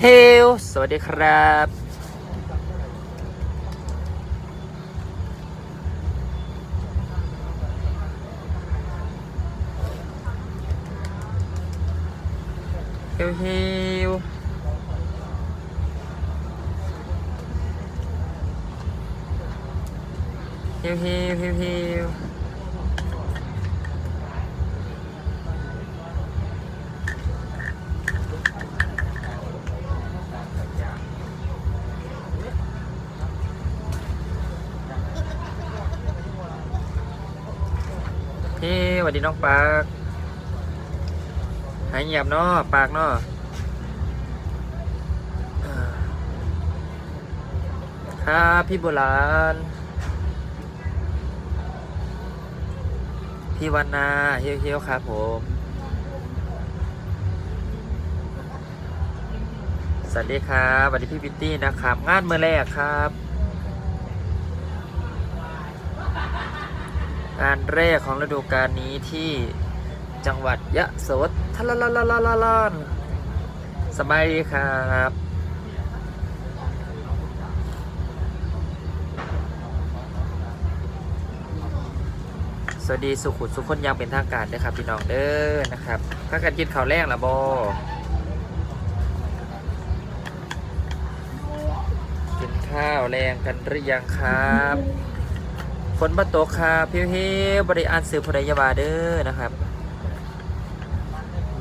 เฮล สวัสดีครับ เฮลเฮลเฮลเฮลเฮล วัสดีน้องปาก หายเงียบเนาะปากเนาะครับพี่โบราณ พี่วันนาเฮียวเฮียวครับผมสวัสดีครับสวัสดีพี่บิตตี้นะครับ งานเมื่อแรกครับ งานแรกของฤดูกาลนี้ที่จังหวัดยะโสธรลาลาลาลาลาลานสบายดีครับสวัสดีสุขุมสุขคนยังเป็นทางการด้วยครับพี่น้องเด้อนะครับถ้ากันกินข้าวแรงละบอกินข้าวแรงกันหรือยังครับ ฝนมาตกครับพี่เฮบริอานสื่อพดยาบาเด้อนะครับ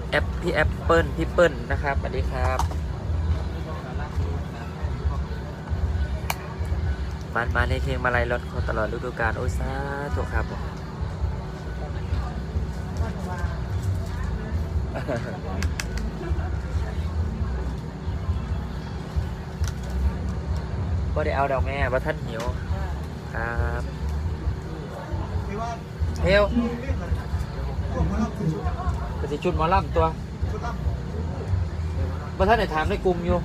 แอปพี่แอปเปิลพี่เปิลนะครับสวัสดีครับมันมาในเพลงมาลัยรถเขาตลอดฤดูกาลโอ้ยสาธุครับก็ได้เอาดอกแม่ว่าท่านหิวครับ เฮลก็สิชุดหมอลำตัวว่าท่านไหนถามในกลุ่มอยู่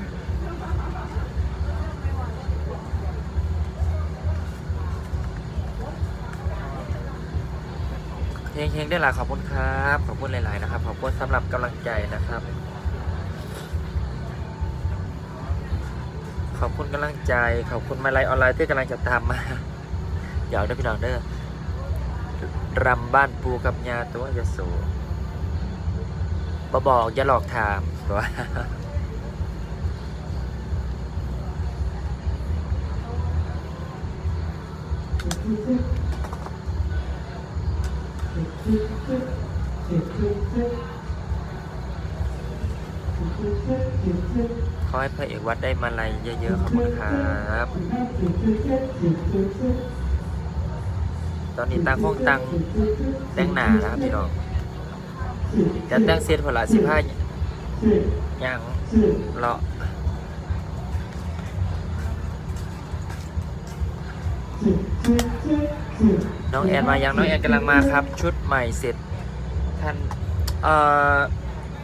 เฮงๆได้หลายขอบคุณครับ ขอบคุณหลาย ๆ นะครับ ขอบคุณสำหรับกำลังใจนะครับ ขอบคุณกำลังใจ ขอบคุณมาลัยออนไลน์ที่กำลังจะตามมา เดี๋ยวเด้อพี่น้องเด้อ รำบ้านปูกับยาตัวจะสูบบอกอย่าหลอกถามตัวขอให้พระเอกวัดได้มาลัยเยอะๆขอบคุณครับ อนนี้ตั้งห้องตั้งแต่งหนานะครับพี่น้องจะแต่งเซตพละสิบห้าอย่างเลาะน้องแอนมายังน้องแอนกำลังมาครับ ชุดใหม่เสร็จท่านเอ่อ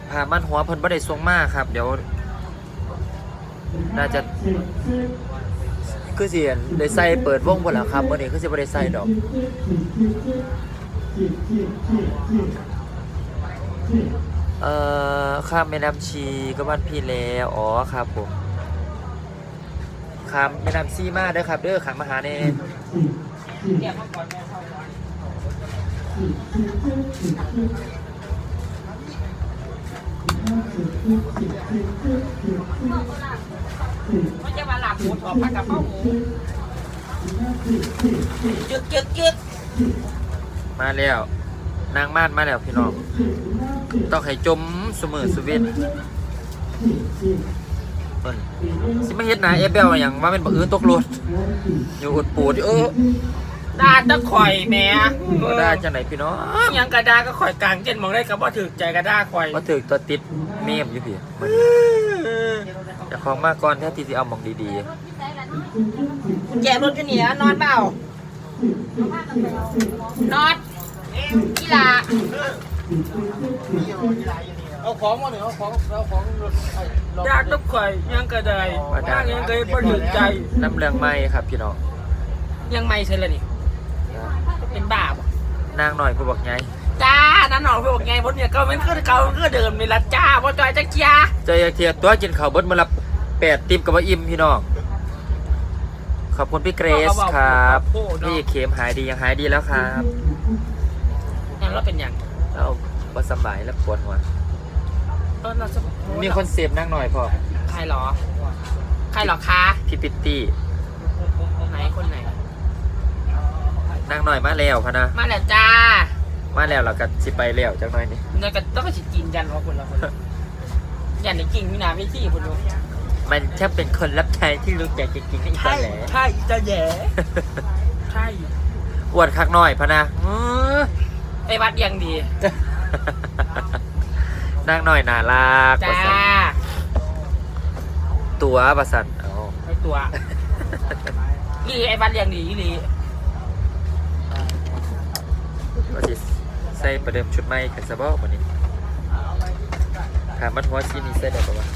ผ่ามันหัวเพิ่นบ่ได้ทรงมากครับ เดี๋ยว น่าจะ คือสิได้ใส่เปิดวงบนหลังครับวันนี้คือสิบ่ได้ใส่ดอก เอ่อข้ามแม่น้ำชีก็บ้านพี่แล้วอ๋อครับผมข้ามแม่น้ำซีมาเด้อครับเด้อขังมาหาเน ไม่ใช่ว่าหลับหมูถอดผัดกับข้าวหมูจึกจึกจึกมาแล้ว นางม่านมาแล้วพี่น้อง ต้องให้จมเสมอสเวนเพิ่นสิมาเฮ็ดหนาเอเบลอย่างว่าเป็นบักอื้อตกรถอยู่อุดปูดเออดาตะข่อยแหม่บ่ได้จังไหนพี่น้องยังกระดาก็ข่อยกลางเจนมองได้กับว่าถือใจกระดาข่อยมาถึกตัวติดเมมอยู่พี่ มันจะของมาก่อนแท้ที่สิเอาหมองดีกุญแจรถอยู่นี่นะนอนเปล่านอนกีฬาเอาของมาหนึ่งเอาของเอาของไอ้เราดาตะข่อยยังกระไดว่ายังกระบ่ถือใจๆน้ำเลืองไม้ครับพี่น้องยังไม่ใช่เลยนี่ เป็นบ้าบ่นางหน่อยผู้บอกไงจ้า นะนั้นหนองพี่บอกไงบนเนี่ยก็มันก็เก่ามันก็เดิมนี่ละจ้าพ่อจอยจักเจียใจอยากเทียตัวกินข้าวเบิดมาละแปดติบกับว่าอิ่มพี่น้อง ขอบคุณพี่เกรซครับพี่เข็มหายดียังหายดีแล้วครับยังแล้วเป็นอย่างแล้วบ่สำบายแล้วปวดหัวเออเราจะมีคนเสพนั่งหน่อยพอใครหรอ ใครหรอคะพี่ปิตตี้ไหนคนไหนนั่งหน่อยมาแล้วพะนะมาแล้วจ้า มาแล้วเราก็สิไปแล้วจักหน่อยนี่เนี่ยก็ต้องไปจิกินยันว่าคนละคนยันในกิ่งมีนาไม่ที่คุณดูมันแค่เป็นคนรับใช้ที่รู้จักจริงๆนี่อีกใช่แหละใช่จะแย่ใช่อวดคักหน่อยพะนะอื้อไอ้วัดยังดีนั่งหน่อยน่ารักจ้าประสันตัวประสันเอาไอ้ตัวอีไอ้วัดยังดีอีหลีว่าสิ ใส่ประเดิมชุดใหม่กันซะบ่วันนี้ถามมันหัวซีนี่ใส่ได้ปะวะ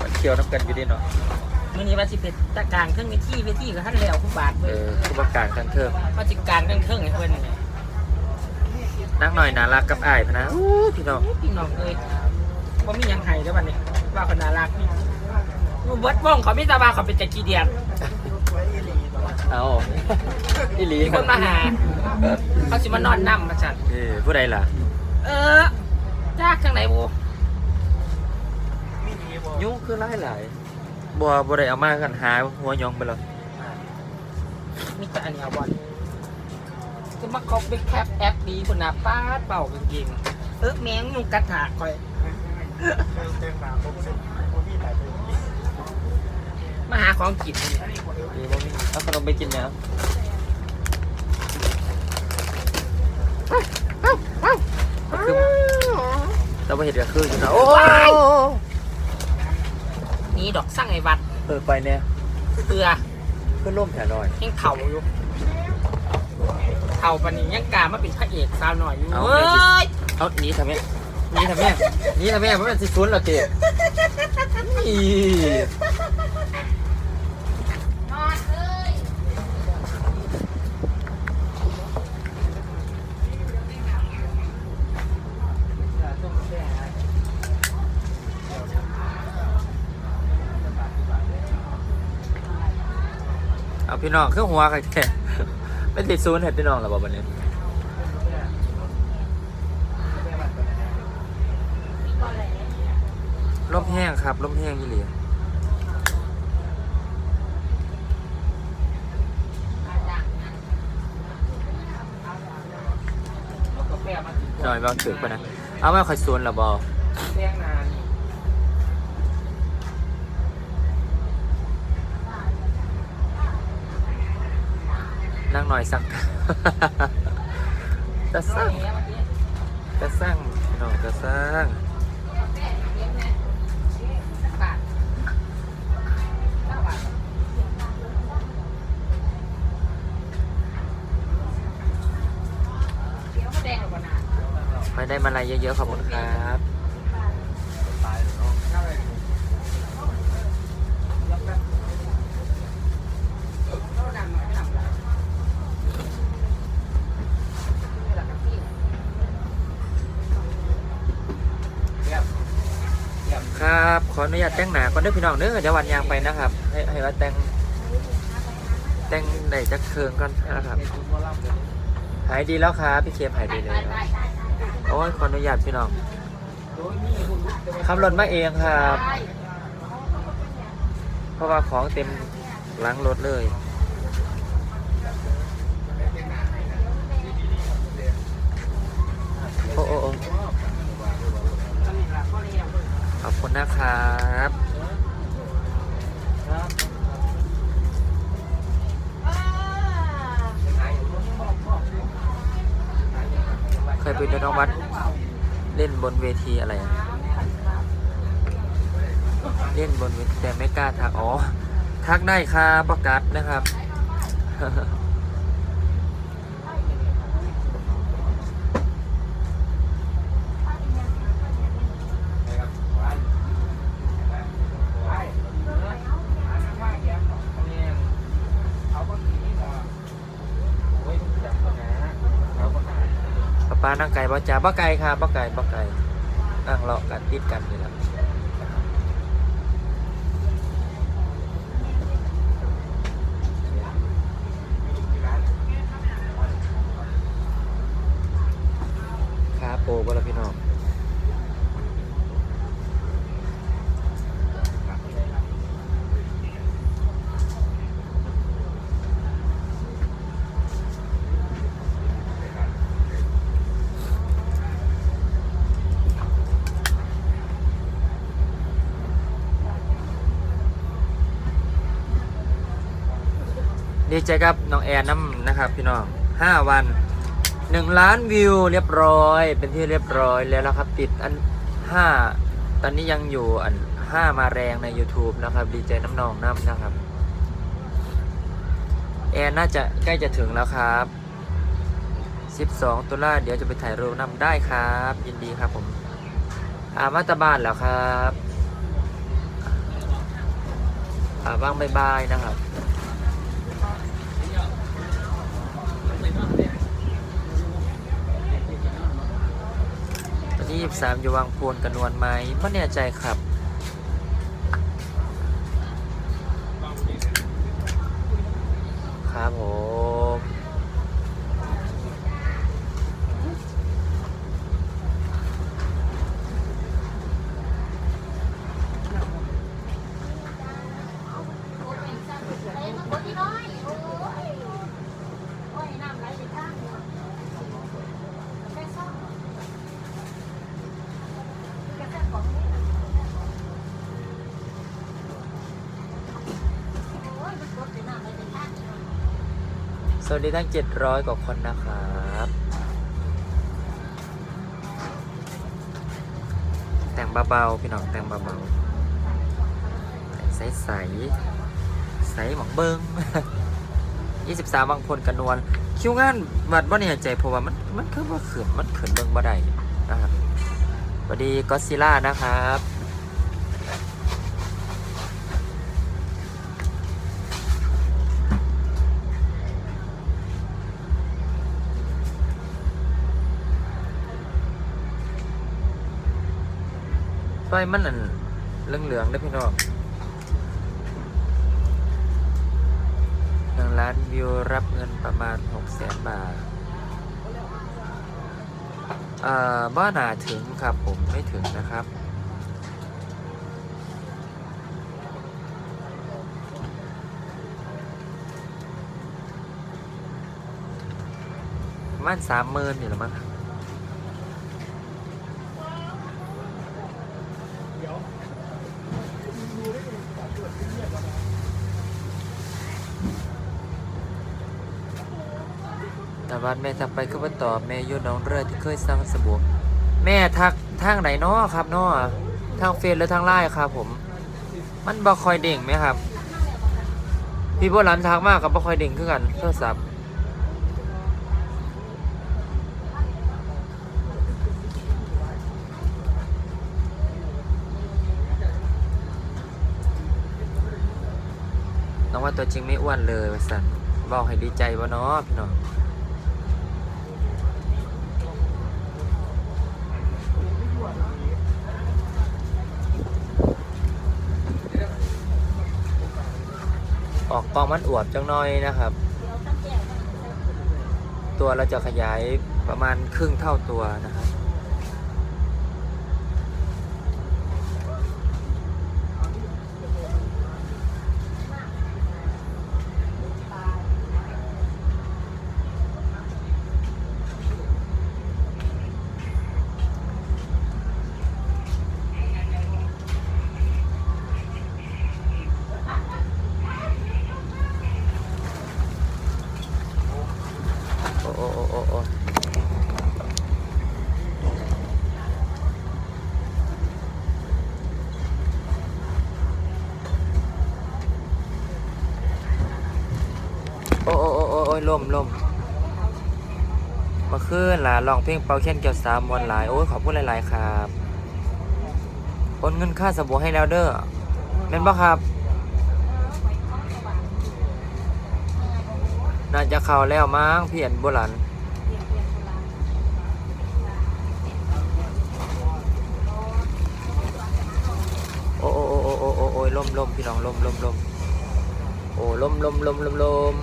มันเคี่ยวน้ำกันอยู่ดีเนาะมื่อนี้ว่าสิเป็นตะกลางเครื่องเวทีเวทีกับท่านแล้วคุณบาทเอเว้ยอผู้ประกาศทั้งเทอมว่าจิกลางเครื่องเครื่องให้เพื่อนไงนั่งหน่อยน่ารักกับอ้ายพะนะอู้พี่น้องพี่น้องเอ้ยว่ามีหยังไห้ด้วยบัดนี้ว่าคนน่ารักนี่มูเบิร์ดบ้องเขาไม่ตาบาเขาเป็นจักรีเดียน เอาอีหลีมีคนมาหาเขาสิมานอนนั่มาจันเออผู้ใดล่ะ เออจ้าข้างไหนบูยุ่งคือหลายหลายบัวบัวได้เอามากันหาหัวยองไปแล้วมีแต่อันนี้เอาบอลก็มาคอกไปแคปแอปดีคนน่ะป้าดเป่ากางเกงเออแมงยุงกัดถากคอยมาหาของกินนี่ดีบ่มี เอาขนมไปกินแล้วคือเราไปเห็นก็คืออยู่นะโอ้นี่ดอกสั่งไอ้วัดเออไปเนี่ยเตือขึ้นร่มแถวหน่อยยังเข่าอยู่เข่าปานนี้ยังกล้ามาเป็นพระเอกสาวหน่อยอยู่เอาเว้เลยสิยเอาหนีทำไมหนีทำไมหนีทำไมเพราะมันสิซุนย์เหราเตะอี พี่น้องเครื่องหัวใครแค่ไม่ติดซูนเห็นพี่น้องหรอบอกวันนี้ลมแห้งครับลมแห้งยี่หลีกาแฟมาถึงหน่อยบางถึกไปนะ เอาไม่ค่อยซูนหรอบอ หน่อยสัก จะสร้างจะสร้างน้องจะสร้างไม่ได้มาอะไรเยอะๆขอบคุณครับ ออนุญาตแต่งหนาก่อนเด้อพี่น้องเด้อเดี๋ยววันยางไปนะครับ ให้ให้ว่าแต่งแต่งได้จักเคืองก่อนนะครับ หายดีแล้วครับพี่เคมหายดีเลยครับโอ้ยขออนุญาตพี่น้องขับรถมาเองครับ เพราะว่าของเต็มหลังรถเลย เคยไปเดินวัดเล่นบนเวทีอะไร เล่นบนเวทีแต่ไม่กล้าทัก อ๋อ ทักได้ค่ะประกาศนะครับ ป้านั่งไก่บ่จ้าบ่ไก่ค่ะบ้าไก่บ่ไก่นั่งเลาะกันติดกันนี่แหละ ใจกับน้องแอนน้ำนะครับพี่น้องห้าวันหนึ่งล้านวิวเรียบร้อย เป็นที่เรียบร้อยแล้วนะครับ ติดอันห้าตอนนี้ยังอยู่อันห้ามาแรงใน YouTube นะครับ ดีใจน้ำนองน้ำนะครับ แอนน่าจะใกล้จะถึงแล้วครับ 12 ตุลาเดี๋ยวจะไปถ่ายรูปน้ำได้ครับ ยินดีครับผมอามาตาบ้านแล้วครับอาบ้างบายบายนะครับ วันที่23อยู่วังโพนกันนวลไหมไม่แน่ใจครับ ครับผม สวัสดีทั้ง 700 กว่าคนนะครับ แต่งเบาๆพี่น้องแต่งเบาๆแต่งใสใสๆใสหมองเบิง 23 บางคนกันนวลคิวงานวัดบ่เนี่ยใจเพราะว่ามันมันคือว่าเขินมันเขินเบิงบ่ได้นะครับสวัสดีก็ซิล่านะครับ ไฟมันนั่นเหลืองๆได้พี่น้องหนึ่งล้านวิวรับเงินประมาณหกแสนบาทเอ่อบ้าหนาถึงครับผมไม่ถึงนะครับประมาณสามหมื่นอยู่แล้วมั้ง วันแม่ทักไปคือว่าตอบแม่ยุ่น้องเรือที่เคยสร้างสบู่แม่ทักทางไหนน้อครับน้อทางเฟซหรือทางไลน์ครับผม มันบ่คอยเด้งไหมครับ พี่โบราณทักมากกับบ่คอยเด้งคือกันโทรศัพท์น้องว่าตัวจริงไม่อ้วนเลยว่าสันบอกให้ดีใจวะเนาะพี่น้อง ออกกองมันอวบจังน้อยนะครับ ตัวเราจะขยายประมาณครึ่งเท่าตัวนะครับ ยล่มล่มมาขึ้นล่ะลองเพลงเป่าเช่นเกี่ยวสามวันหลาย โอ้ยขอบคุณหลาย ๆ ครับโอนเงินค่าสบู่ให้แล้วเด้อเม่นปะครับ น่าจะเข่าแล้วมั้งเพียนโบราณโอ้โอ้โอ้โอ้โอ้โอ้ล่มล่มพี่น้องล่มล่มล่มโอ้ล่มล่มล่มล่มล่ม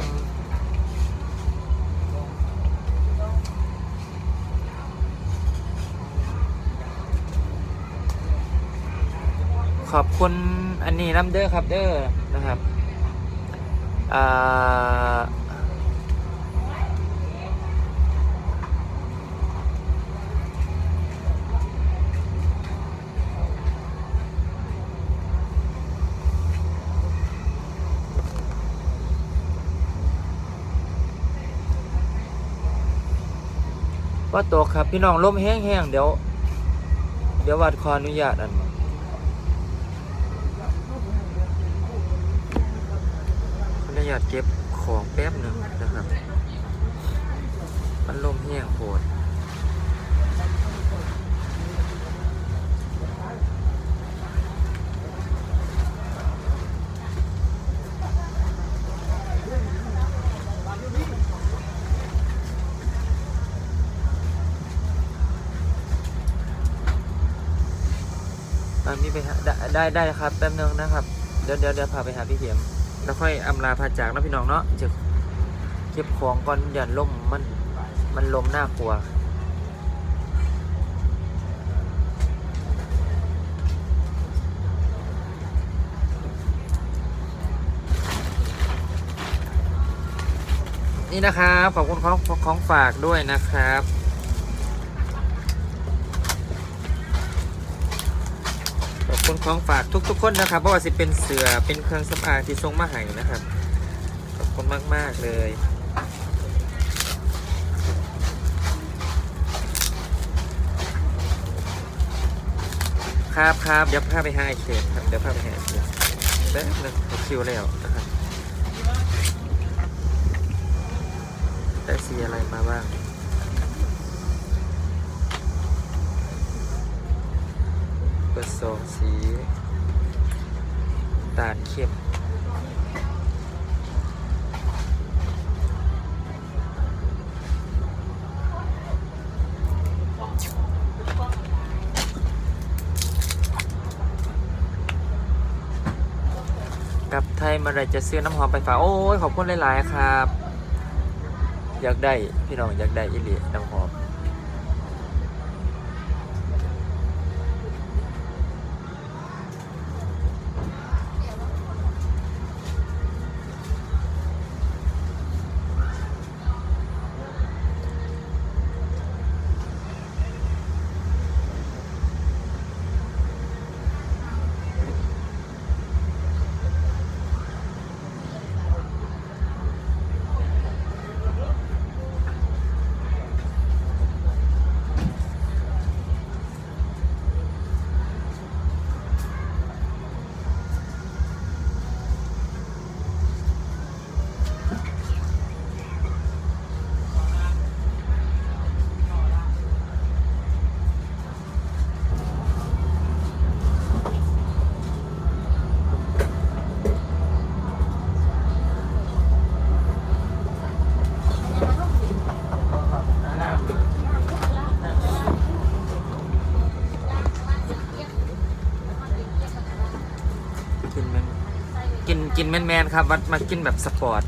อบคุณอันนี้น้ำเด้อครับเด้อนะครับว่าตกครับพี่น้องลมแห้งๆเดี๋ยว เดี๋ยววัดขออนุญาตอันาตเก็บของแป๊บหนึ่งนะครับ มันลมแห้งโผดอะมีไปหาได้ได้ได้ครับแป๊บหนึงนะครับ เดี๋ยวเดี๋ยวเดี๋ยวพาไปหาพี่เข็ม แล้วค่อยอำลาพาจากนะพี่น้องเนาะจะเก็บของก่อนอย่าล่มมันมันลมน่ากลัวนี่นะครับขอบคุณของของฝากด้วยนะครับ คุณของฝากทุกๆคนนะครับเพราะว่าสิเป็นเสือเป็นเครื่องสำอางที่ทรงมาให้นะครับ ขอบคุณมาก ๆ เลยครับครับเดี๋ยวพาไปหาไอเคครับเดี๋ยวพาไปหาไอเคแป๊บนึงคิวแล้วนะครับได้สีอะไรมาบ้าง เปิดสองสีตาลเข้มกลับไทยมื่อไรจะซื้อน้ำหอมไปฝากโอ้ยขอบคุณหลาย ๆ ครับ อยากได้พี่น้องอยากได้อิลีน้ำหอม กินแมนแมนๆครับวัดมากินแบบสปอร์ต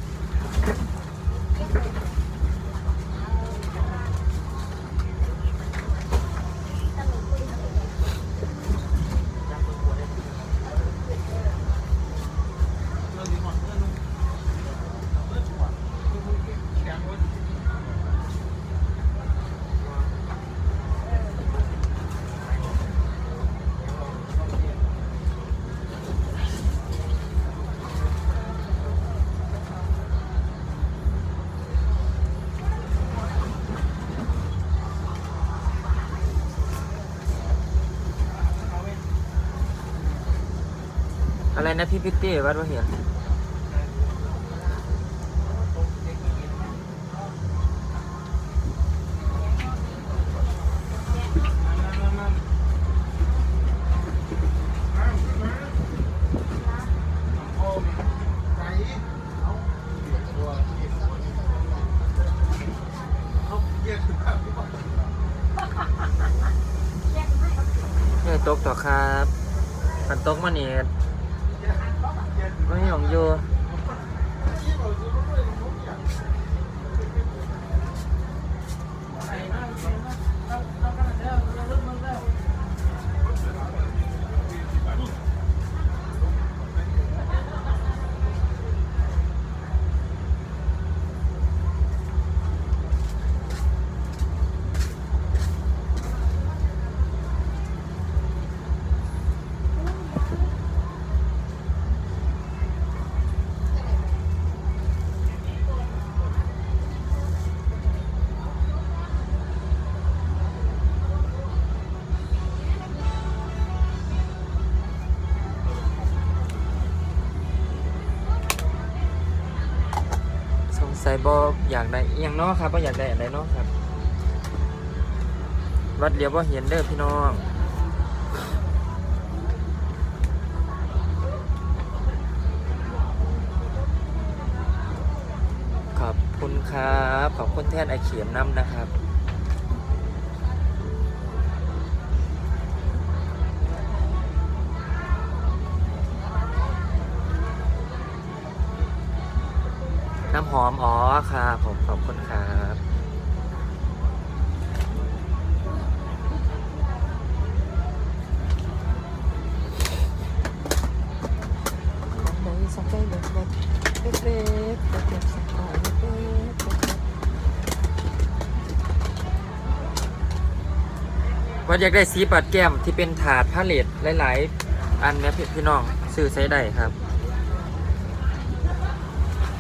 นะพี่พิตตี้วัดว่าเห็นเนี่ยตกต่อครับมันตกมาเนี่ย ไม่ สงสัยบออยากได้อย่างเนอครับว่าอยากได้อะไรเนอครับ วัดเดียวว่าเห็นเด้อพี่น้องขอบคุณครับ ขอบคุณแท่นไอเขียมน้ำนะครับ น้ำหอม อ๋อครับผมขอบคุณครับว่าอยากได้สีปัดแก้มที่เป็นถาดพาเลตหลาย ๆ อันเนี้ยพี่พี่น้องซื้อใช้ได้ครับ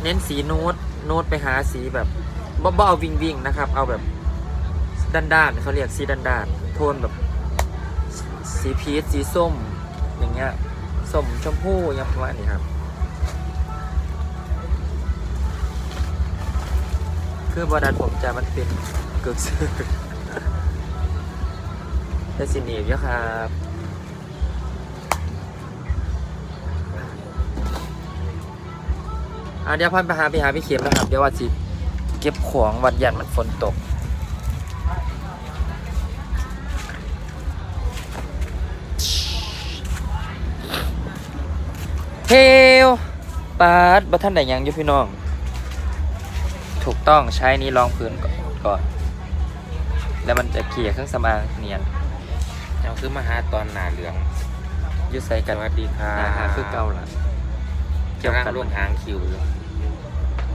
เน้นสีนูดนูดไปหาสีแบบเบาๆวิงวิงๆนะครับ เอาแบบด้านๆเขาเรียกสีด้านๆโทนแบบ สีพีชสีส้ม อย่างเงี้ยส้มชมพูอยังประมาณนี้ครับ คือบอดันผมจะมันเป็นเกือกซื้อแต่สินีบเยอะครับ อะเดี๋ยวพันไปหาไปหาพี่เข็มนะครับ เดี๋ยวว่าสิเก็บของวัดยันมันฝนตก เฮลปาดบัท่านไหนยังอยู่พี่น้อง ถูกต้องใช้นี้รองพื้นก่อนก่อนแล้วมันจะเกลี่ยเครื่องสำอางเนียนเราคือมาหาตอนหนาเหลือง อยุใส่สกันวัสดีค่ะอาหารคือเก่าล่ะเกี่ยวกับร่วมหางคิวอยู่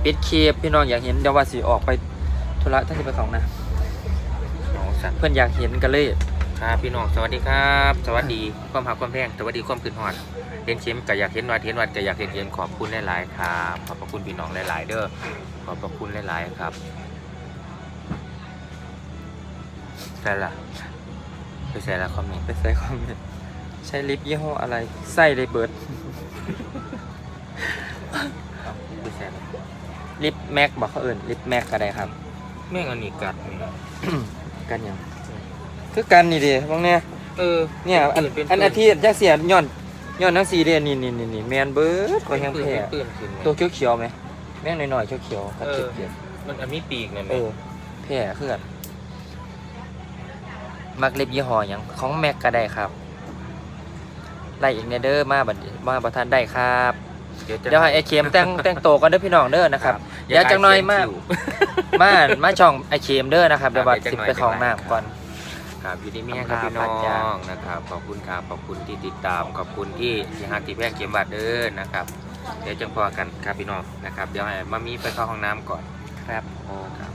ปิดเคปพี่น้องอยากเห็นเดี๋ยวว่าสิออกไปธุระท่านที่ไปของนะน้องสัตว์เพื่อนอยากเห็นกันเลยครับพี่น้องสวัสดีครับ สวัสดีความหักความแพงสวัสดีความคืนหอดเห็นเข็มก็อยากเห็นวัดเห็นวัดก็อยากเห็นเข็มขอบคุณหลายๆครับขอบพระคุณพี่น้องหลายๆเด้อขอบพระคุณหลายๆครับใช่ละไปใส่ละคอมเมนต์ไปใส่คอมเมนต์ใช้ลิปยี่ห้ออะไรใส่เลยเบิร์ด ไปใส่ละ ลิปแม็กบอกเขาเอื่นลิปแม็กก็ได้ครับ แม่งอันนี้กัดนี่กันยังคือกันนี่เดีบางเนี่ยเออเนี่ยอันเป็นอันอาทิตย์จักเสียย้อนย้อนทั้งสีเดียนี่นี่นี่นี่แมนเบิร์ดก็ยังปืนแพ้เป็นปืนขึ้นไหมตัวเขียวๆไหมแม่งหน่อยๆเขียวๆกับเออเจ็บมันอันมีปีกเนี่ยๆไหมเออแพ้คือกันมักเล็บยี่ห้อหยังของแม็กก็ได้ครับไล่อีกในเด้อมาบัดนี้มาบัทันได้ครับ เดี๋ยวจะเดี๋ยวให้ไอเค็มแต่งแต่งโตวกันเด้อพี่น้องเด้อนะครับเดี๋ยวจังหน่อยมากมามาช่องไอเค็มเด้อนะครับเดี๋ยวบัดสิไปของน้ำก่อน ครับอยู่ที่เมียครับพี่น้องนะครับขอบคุณครับขอบคุณที่ติดตามขอบคุณที่ที่ฮักที่แพงเกมบัตรเด้อนะครับ เดี๋ยวจังพอกันครับพี่น้องนะครับเดี๋ยวให้มามีไปเข้าห้องน้ำก่อนครับโอ้ครับ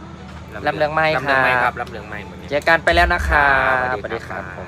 ลำเลืองไม้ลำเลืองไม้คครัรับบลำเลืองไม้เหมือนนี้ เจอกันไปแล้วนะครับครับสวัสดีครับผม